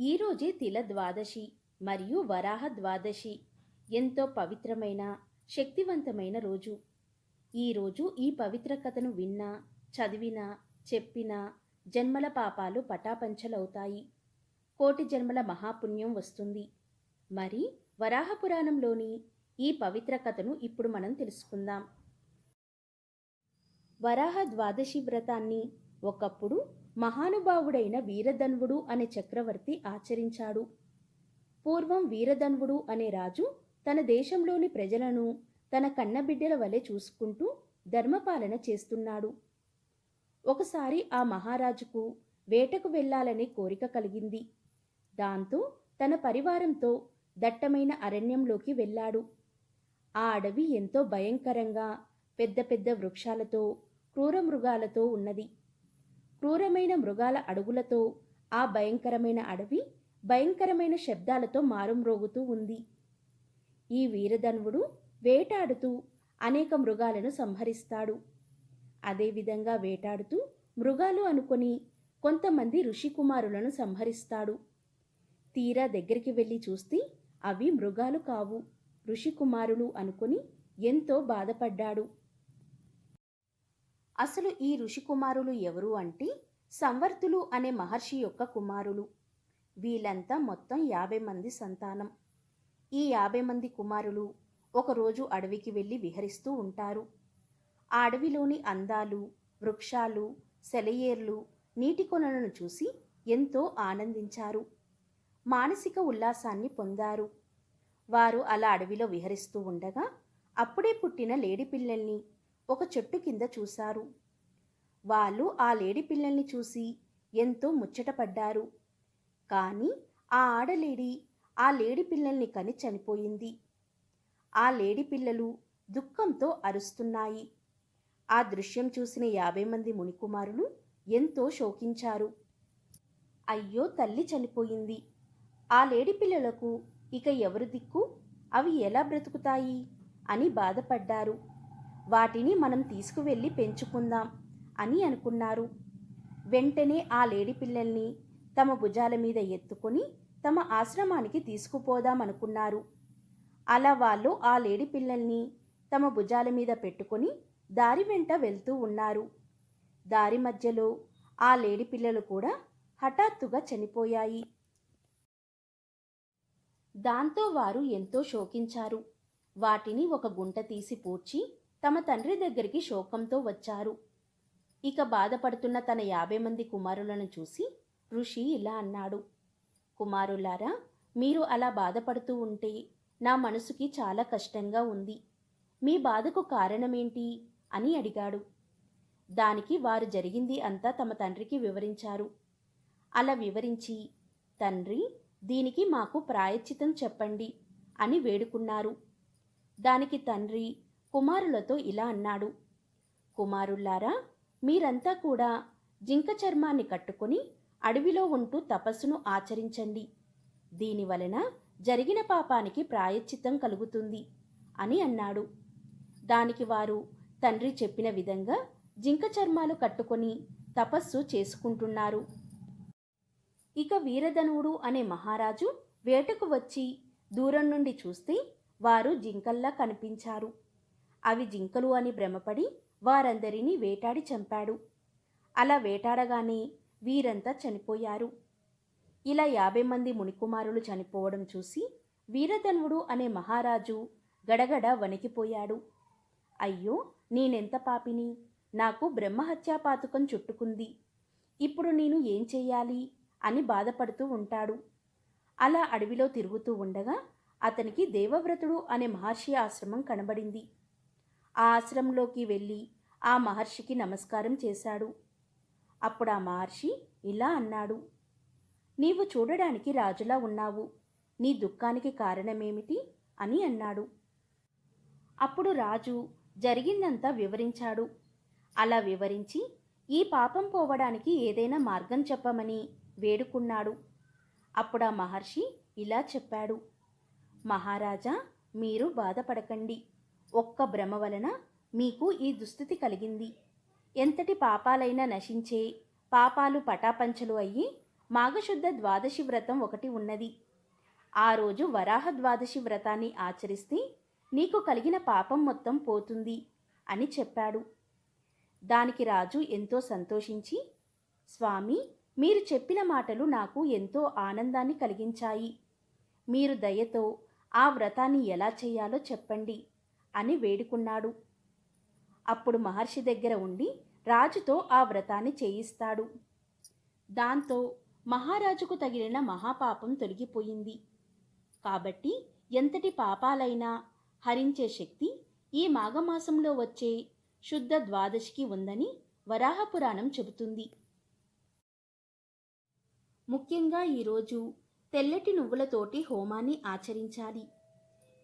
ఈరోజే తిల ద్వాదశి మరియు వరాహ ద్వాదశి. ఎంతో పవిత్రమైన శక్తివంతమైన రోజు. ఈరోజు ఈ పవిత్ర కథను విన్నా చదివినా చెప్పినా జన్మల పాపాలు పటాపంచలవుతాయి. కోటి జన్మల మహాపుణ్యం వస్తుంది. మరి వరాహ పురాణంలోని ఈ పవిత్ర కథను ఇప్పుడు మనం తెలుసుకుందాం. వరాహ ద్వాదశి వ్రతాన్ని ఒకప్పుడు మహానుభావుడైన వీరధన్వుడు అనే చక్రవర్తి ఆచరించాడు. పూర్వం వీరధన్వుడు అనే రాజు తన దేశంలోని ప్రజలను తన కన్నబిడ్డల వలె చూసుకుంటూ ధర్మపాలన చేస్తున్నాడు. ఒకసారి ఆ మహారాజుకు వేటకు వెళ్ళాలనే కోరిక కలిగింది. దాంతో తన పరివారంతో దట్టమైన అరణ్యంలోకి వెళ్ళాడు. ఆ అడవి ఎంతో భయంకరంగా పెద్ద పెద్ద వృక్షాలతో క్రూర మృగాలతో ఉన్నది. క్రూరమైన మృగాల అడుగులతో ఆ భయంకరమైన అడవి భయంకరమైన శబ్దాలతో మారుమ్రోగుతూ ఉంది. ఈ వీరధన్వుడు వేటాడుతూ అనేక మృగాలను సంహరిస్తాడు. అదేవిధంగా వేటాడుతూ మృగాలు అనుకొని కొంతమంది ఋషికుమారులను సంహరిస్తాడు. తీరా దగ్గరికి వెళ్ళి చూస్తే అవి మృగాలు కావు. ఋషికుమారులు అనుకుని ఎంతో బాధపడ్డాడు. అసలు ఈ ఋషికుమారులు ఎవరు అంటే సంవర్తులు అనే మహర్షి యొక్క కుమారులు. వీళ్ళంతా మొత్తం యాభై మంది సంతానం. ఈ యాభై మంది కుమారులు ఒకరోజు అడవికి వెళ్ళి విహరిస్తూ ఉంటారు. ఆ అడవిలోని అందాలు వృక్షాలు సెలయేర్లు నీటి కొనలను చూసి ఎంతో ఆనందించారు. మానసిక ఉల్లాసాన్ని పొందారు. వారు అలా అడవిలో విహరిస్తూ ఉండగా అప్పుడే పుట్టిన లేడి పిల్లల్ని ఒక చెట్టు కింద చూశారు. వాళ్ళు ఆ లేడి పిల్లల్ని చూసి ఎంతో ముచ్చటపడ్డారు కానీ ఆ ఆడలేడి ఆ లేడి పిల్లల్ని కని చనిపోయింది. ఆ లేడి పిల్లలు దుఃఖంతో అరుస్తున్నాయి. ఆ దృశ్యం చూసిన యాభై మంది మునికుమారులు ఎంతో శోకించారు. అయ్యో తల్లి చనిపోయింది. ఆ లేడి పిల్లలకు ఇక ఎవరు దిక్కు? అవి ఎలా బ్రతుకుతాయి? అని బాధపడ్డారు. వాటిని మనం తీసుకువెళ్ళి పెంచుకుందాం అని అనుకున్నారు. వెంటనే ఆ లేడి పిల్లల్ని తమ భుజాల మీద ఎత్తుకొని తమ ఆశ్రమానికి తీసుకుపోదామనుకున్నారు అలా వాళ్ళు ఆ లేడి పిల్లల్ని తమ భుజాల మీద పెట్టుకొని దారి వెంట వెళ్తూ ఉన్నారు. దారి మధ్యలో ఆ లేడి పిల్లలు కూడా హఠాత్తుగా చనిపోయాయి. దాంతో వారు ఎంతో శోకించారు. వాటిని ఒక గుంట తీసి పూడ్చి తమ తండ్రి దగ్గరికి శోకంతో వచ్చారు. ఇక బాధపడుతున్న తన యాభై మంది కుమారులను చూసి ఋషి ఇలా అన్నాడు. కుమారులారా మీరు అలా బాధపడుతూ ఉంటే నా మనసుకి చాలా కష్టంగా ఉంది. మీ బాధకు కారణమేంటి? అని అడిగాడు. దానికి వారు జరిగింది అంతా తమ తండ్రికి వివరించారు. అలా వివరించి తండ్రి దీనికి మాకు ప్రాయశ్చితం చెప్పండి అని వేడుకున్నారు. దానికి తండ్రి కుమారులతో ఇలా అన్నాడు. కుమారుల్లారా మీరంతా కూడా జింక చర్మాన్ని కట్టుకొని అడవిలో ఉంటూ తపస్సును ఆచరించండి. దీని వలన జరిగిన పాపానికి ప్రాయశ్చిత్తం కలుగుతుంది అని అన్నాడు. దానికి వారు తండ్రి చెప్పిన విధంగా జింక చర్మాలు కట్టుకొని తపస్సు చేసుకుంటున్నారు. ఇక వీరధనువుడు అనే మహారాజు వేటకు వచ్చి దూరం నుండి చూస్తే వారు జింకల్లా కనిపించారు. అవి జింకలు అని భ్రమపడి వారందరినీ వేటాడి చంపాడు. అలా వేటాడగానే వీరంతా చనిపోయారు. ఇలా యాభై మంది మునికుమారులు చనిపోవడం చూసి వీరధన్వుడు అనే మహారాజు గడగడ వణికిపోయాడు. అయ్యో నేనెంత పాపిని? నాకు బ్రహ్మహత్యాపాతకం చుట్టుకుంది. ఇప్పుడు నేను ఏం చెయ్యాలి? అని బాధపడుతూ ఉంటాడు. అలా అడవిలో తిరుగుతూ ఉండగా అతనికి దేవవ్రతుడు అనే మహర్షి ఆశ్రమం కనబడింది. ఆ ఆశ్రమంలోకి వెళ్ళి ఆ మహర్షికి నమస్కారం చేశాడు. అప్పుడు ఆ మహర్షి ఇలా అన్నాడు నీవు చూడడానికి రాజులా ఉన్నావు. నీ దుఃఖానికి కారణమేమిటి? అని అన్నాడు. అప్పుడు రాజు జరిగిందంతా వివరించాడు. అలా వివరించి ఈ పాపం పోవడానికి ఏదైనా మార్గం చెప్పమని వేడుకున్నాడు. అప్పుడు ఆ మహర్షి ఇలా చెప్పాడు మహారాజా మీరు బాధపడకండి. ఒక్క భ్రమ వలన మీకు ఈ దుస్థితి కలిగింది. ఎంతటి పాపాలైనా నశించే పాపాలు పటాపంచలు అయ్యి మాఘశుద్ధ ద్వాదశి వ్రతం ఒకటి ఉన్నది. ఆ రోజు వరాహ ద్వాదశి వ్రతాన్ని ఆచరిస్తే నీకు కలిగిన పాపం మొత్తం పోతుంది అని చెప్పాడు. దానికి రాజు ఎంతో సంతోషించి స్వామి మీరు చెప్పిన మాటలు నాకు ఎంతో ఆనందాన్ని కలిగించాయి. మీరు దయతో ఆ వ్రతాన్ని ఎలా చేయాలో చెప్పండి. అని వేడుకున్నాడు. అప్పుడు మహర్షి దగ్గర ఉండి రాజుతో ఆ వ్రతాన్ని చేయిస్తాడు. దాంతో మహారాజుకు తగిలిన మహాపాపం తొలగిపోయింది. కాబట్టి ఎంతటి పాపాలైనా హరించే శక్తి ఈ మాఘమాసంలో వచ్చే శుద్ధ ద్వాదశికి ఉందని వరాహపురాణం చెబుతుంది. ముఖ్యంగా ఈరోజు తెల్లటి నువ్వులతోటి హోమాన్ని ఆచరించాలి.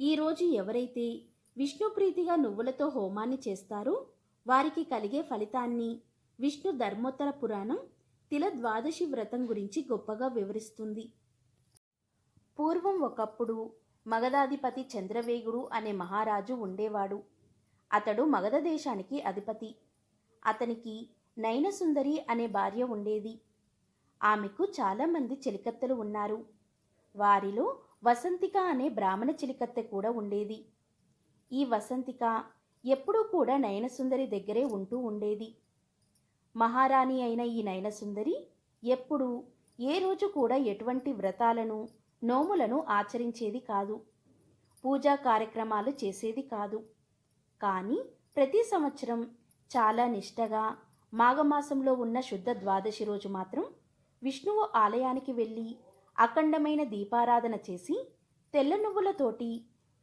ఈరోజు ఎవరైతే విష్ణుప్రీతిగా నువ్వులతో హోమాన్ని చేస్తారు. వారికి కలిగే ఫలితాన్ని విష్ణు ధర్మోత్తర పురాణం తిల ద్వాదశి వ్రతం గురించి గొప్పగా వివరిస్తుంది. పూర్వం ఒకప్పుడు మగధాధిపతి చంద్రవేగుడు అనే మహారాజు ఉండేవాడు. అతడు మగధ దేశానికి అధిపతి. అతనికి నయనసుందరి అనే భార్య ఉండేది. ఆమెకు చాలామంది చిలికత్తలు ఉన్నారు. వారిలో వసంతిక అనే బ్రాహ్మణ చిలికత్తె కూడా ఉండేది. ఈ వసంతిక ఎప్పుడూ కూడా నయనసుందరి దగ్గరే ఉంటూ ఉండేది. మహారాణి అయిన ఈ నయనసుందరి ఎప్పుడూ ఏ రోజు కూడా ఎటువంటి వ్రతాలను నోములను ఆచరించేది కాదు. పూజా కార్యక్రమాలు చేసేది కాదు. కానీ ప్రతి సంవత్సరం చాలా నిష్టగా మాఘమాసంలో ఉన్న శుద్ధ ద్వాదశి రోజు మాత్రం విష్ణువు ఆలయానికి వెళ్ళి అఖండమైన దీపారాధన చేసి తెల్ల నువ్వులతోటి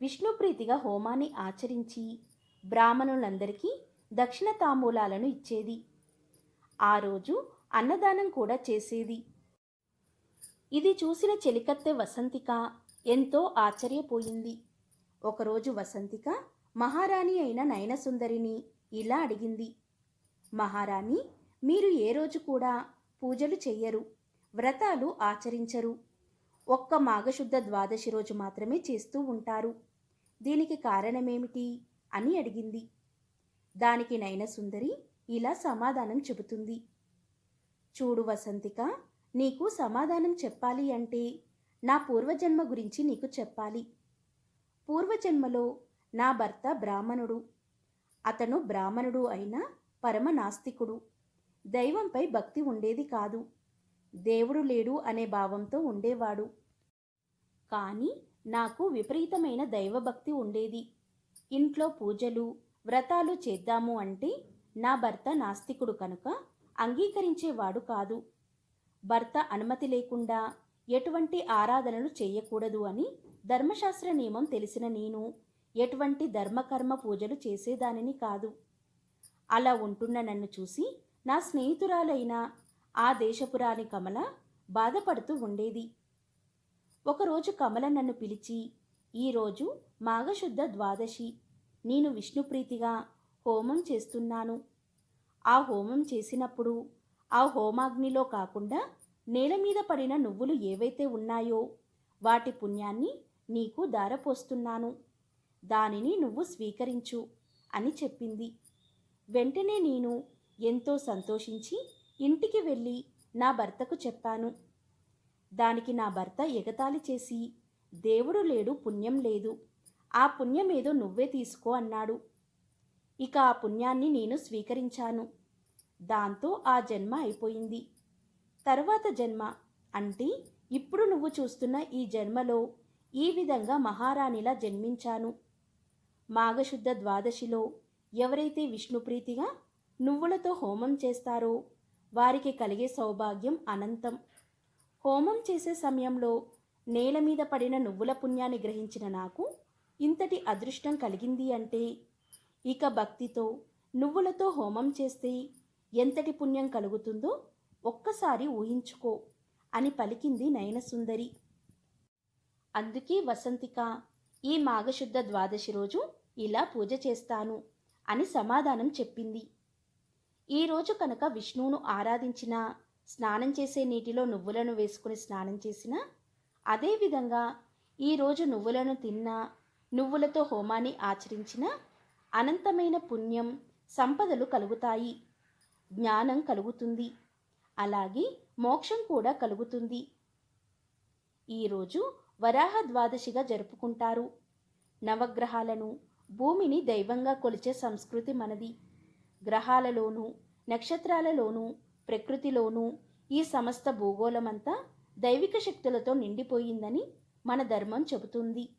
విష్ణుప్రీతిగా హోమాన్ని ఆచరించి బ్రాహ్మణులందరికీ దక్షిణ తాంబూలాలను ఇచ్చేది. ఆ రోజు అన్నదానం కూడా చేసేది. ఇది చూసిన చెలికత్తె వసంతిక ఎంతో ఆశ్చర్యపోయింది. ఒకరోజు వసంతిక మహారాణి అయిన నయనసుందరిని ఇలా అడిగింది. మహారాణి మీరు ఏ రోజు కూడా పూజలు చెయ్యరు వ్రతాలు ఆచరించరు. ఒక్క మాఘశుద్ధ ద్వాదశి రోజు మాత్రమే చేస్తూ ఉంటారు. దీనికి కారణమేమిటి? అని అడిగింది. దానికి నయనసుందరి ఇలా సమాధానం చెబుతుంది. చూడు వసంతిక నీకు సమాధానం చెప్పాలి అంటే నా పూర్వజన్మ గురించి నీకు చెప్పాలి. పూర్వజన్మలో నా భర్త బ్రాహ్మణుడు. అతను బ్రాహ్మణుడు అయినా పరమ నాస్తికుడు. దైవంపై భక్తి ఉండేది కాదు. దేవుడు లేడు అనే భావంతో ఉండేవాడు. కానీ నాకు విపరీతమైన దైవభక్తి ఉండేది. ఇంట్లో పూజలు వ్రతాలు చేద్దాము అంటే నా భర్త నాస్తికుడు కనుక అంగీకరించేవాడు కాదు. భర్త అనుమతి లేకుండా ఎటువంటి ఆరాధనలు చేయకూడదు అని ధర్మశాస్త్ర నియమం తెలిసిన నేను ఎటువంటి ధర్మకర్మ పూజలు చేసేదానిని కాదు. అలా ఉంటున్న నన్ను చూసి నా స్నేహితురాలైన ఆ దేశపురాని కమల బాధపడుతూ ఉండేది. ఒకరోజు కమల నన్ను పిలిచి ఈరోజు మాఘశుద్ధ ద్వాదశి. నేను విష్ణుప్రీతిగా హోమం చేస్తున్నాను. ఆ హోమం చేసినప్పుడు ఆ హోమాగ్నిలో కాకుండా నేల మీద పడిన నువ్వులు ఏవైతే ఉన్నాయో వాటి పుణ్యాన్ని నీకు దారపోస్తున్నాను దానిని నువ్వు స్వీకరించు అని చెప్పింది. వెంటనే నేను ఎంతో సంతోషించి ఇంటికి వెళ్ళి నా భర్తకు చెప్పాను. దానికి నా భర్త ఎగతాళి చేసి దేవుడు లేడు పుణ్యం లేదు. ఆ పుణ్యం ఏదో నువ్వే తీసుకో అన్నాడు. ఇక ఆ పుణ్యాన్ని నేను స్వీకరించాను. దాంతో ఆ జన్మ అయిపోయింది. తర్వాత జన్మ అంటే ఇప్పుడు నువ్వు చూస్తున్న ఈ జన్మలో ఈ విధంగా మహారాణిలా జన్మించాను. మాఘశుద్ధ ద్వాదశిలో ఎవరైతే విష్ణుప్రీతిగా నువ్వులతో హోమం చేస్తారో వారికి కలిగే సౌభాగ్యం అనంతం. హోమం చేసే సమయంలో నేల మీద పడిన నువ్వుల పుణ్యాన్ని గ్రహించిన నాకు ఇంతటి అదృష్టం కలిగింది అంటే ఇక భక్తితో నువ్వులతో హోమం చేస్తే ఎంతటి పుణ్యం కలుగుతుందో ఒక్కసారి ఊహించుకో అని పలికింది నయనసుందరి. అందుకే వసంతిక ఈ మాఘశుద్ధ ద్వాదశి రోజు ఇలా పూజ చేస్తాను అని సమాధానం చెప్పింది. ఈరోజు కనుక విష్ణువును ఆరాధించిన స్నానం చేసే నీటిలో నువ్వులను వేసుకుని స్నానం చేసినా అదేవిధంగా ఈరోజు నువ్వులను తిన్నా నువ్వులతో హోమాన్ని ఆచరించిన అనంతమైన పుణ్యం సంపదలు కలుగుతాయి. జ్ఞానం కలుగుతుంది. అలాగే మోక్షం కూడా కలుగుతుంది. ఈరోజు వరాహ ద్వాదశిగా జరుపుకుంటారు. నవగ్రహాలను భూమిని దైవంగా కొలిచే సంస్కృతి మనది. గ్రహాలలోనూ నక్షత్రాలలోనూ ప్రకృతిలోనూ ఈ సమస్త భూగోళమంతా దైవిక శక్తులతో నిండిపోయిందని మన ధర్మం చెబుతుంది.